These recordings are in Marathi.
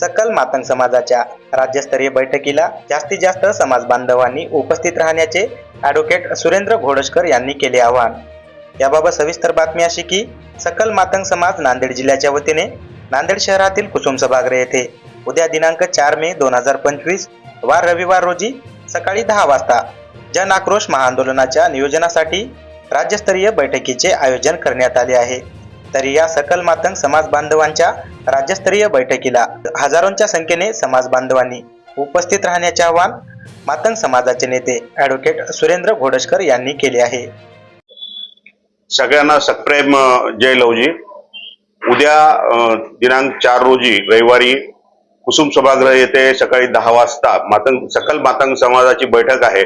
सकल मातंग समाजाच्या राज्यस्तरीय बैठकीला जास्तीत जास्त समाज बांधवांनी उपस्थित राहण्याचे ॲडव्होकेट सुरेंद्र घोडशकर यांनी केले आवाहन. याबाबत सविस्तर बातमी अशी की सकल मातंग समाज नांदेड जिल्ह्याच्या वतीने नांदेड शहरातील कुसुम सभागृह येथे उद्या दिनांक चार मे दोन हजार पंचवीस वार रविवार रोजी सकाळी दहा वाजता जन आक्रोश महाआंदोलनाच्या नियोजनासाठी राज्यस्तरीय बैठकीचे आयोजन करण्यात आले आहे. तरी या सकल मातंग समाज बांधवांच्या राज्यस्तरीय बैठकीला हजारोंच्या संख्येने समाज बांधवांनी उपस्थित राहण्याचे आवाहन मातंग समाजाचे नेते ॲडव्होकेट सुरेंद्र घोडशकर यांनी केले आहे. सगळ्यांना सप्रेम जय लवजी. उद्या दिनांक चार रोजी रविवारी कुसुम सभागृह येथे सकाळी दहा वाजता मातंग सकल मातंग समाजाची बैठक आहे.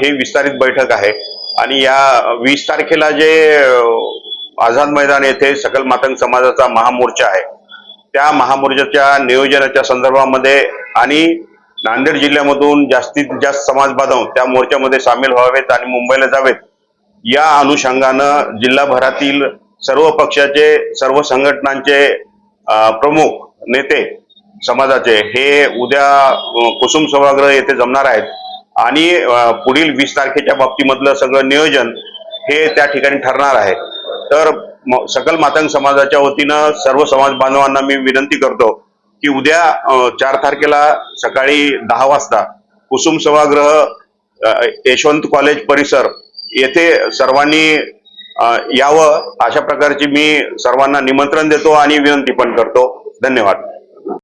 ही विस्तारित बैठक आहे. आणि या वीस तारखेला जे आझाद मैदान येथे सकल मातंग समाजाचा महामोर्चा आहे. त्या महामोर्चाच्या नियोजनाच्या संदर्भामध्ये आणि नांदेड जिल्ह्यामधून जास्तीत जास्त समाज बांधव त्या मोर्चामध्ये सामील व्हावेत आणि मुंबईला जावेत. या अनुषंगानं जिल्हाभरातील सर्व पक्षाचे सर्व संघटनांचे प्रमुख नेते समाजाचे हे उद्या कुसुम सभागृह येथे जमणार आहेत. आणि पुढील वीस तारखेच्या बाबतीमधलं सगळं नियोजन हे त्या ठिकाणी ठरणार आहे. तर सकल मातंग समाजाच्या वतीनं सर्व समाज बांधवांना मी विनंती करतो की उद्या चार तारखेला सकाळी दहा वाजता कुसुम सभागृह यशवंत कॉलेज परिसर येथे सर्वांनी यावं अशा प्रकारची मी सर्वांना निमंत्रण देतो आणि विनंती पण करतो. धन्यवाद.